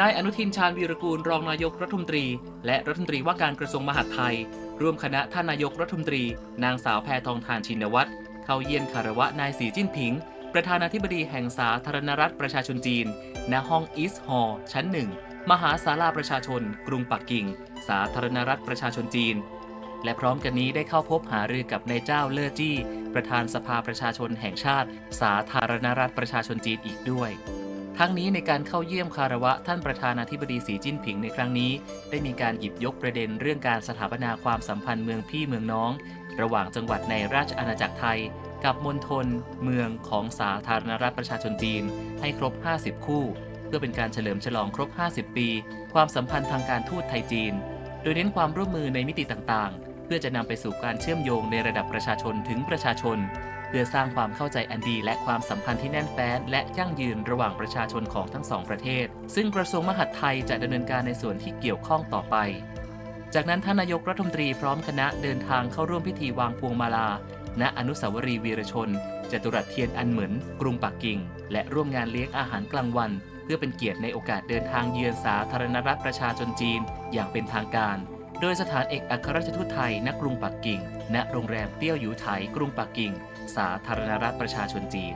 นายอนุทินชาญวีรกูลรองนายกรัฐมนตรี และรัฐมนตรีว่าการกระทรวงมหาดไทย ร่วมคณะท่านนายกรัฐมนตรี นางสาวแพทองทานชินวัตรเข้าเยี่ยมคารวะนายสีจิ้นผิง ประธานาธิบดีแห่งสาธารณรัฐประชาชนจีน ณห้องอีสฮอลชั้นหนึ่งมหาศาลาประชาชน กรุงปักกิ่ง สาธารณรัฐประชาชนจีน และพร้อมกันนี้ได้เข้าพบหารือกับนายเจ้าเล่อจี้ ประธานสภาประชาชนแห่งชาติ สาธารณรัฐประชาชนจีนอีกด้วย ทั้งนี้ในการเข้าเยี่ยมคารวะท่านประธานาธิบดีสีจิ้นผิงในครั้งนี้ ได้มีการหยิบยกประเด็นเรื่องการสถาปนาความสัมพันธ์เมืองพี่เมืองน้อง ระหว่างจังหวัดในราชอาณาจักรไทย กับมณฑลเมืองของสาธารณรัฐประชาชนจีน ให้ครบ 50 คู่ เพื่อเป็นการเฉลิมฉลองครบ 50 ปี ความสัมพันธ์ทางการทูตไทยจีน โดยเน้นความร่วมมือในมิติต่างๆ เพื่อจะนำไปสู่การเชื่อมโยงในระดับประชาชนถึงประชาชน พื่อสร้างความเข้าใจอันดี และความสัมพันธ์ที่แน่นแฟ้น และยั่งยืนระหว่างประชาชนของทั้งสองประเทศ ซึ่งกระทรวงมหาดไทยจะดำเนินการในส่วนที่เกี่ยวข้องต่อไป จากนั้นท่านนายกรัฐมนตรีพร้อมคณะเดินทางเข้าร่วมพิธีวางพวงมาลา ณอนุสาวรีย์วีรชนจตุรัสเทียนอันเหมือนกรุงปักกิ่ง และร่วมงานเลี้ยงอาหารกลางวัน เพื่อเป็นเกียรติในโอกาสเดินทางเยือนสาธารณรัฐประชาชนจีน อย่างเป็นทางการ โดยสถานเอกอัครราชทูตไทยณกรุงปักกิ่ง ณ โรงแรมเตี้ยวหยูไถกรุงปักกิ่ง สาธารณรัฐประชาชนจีน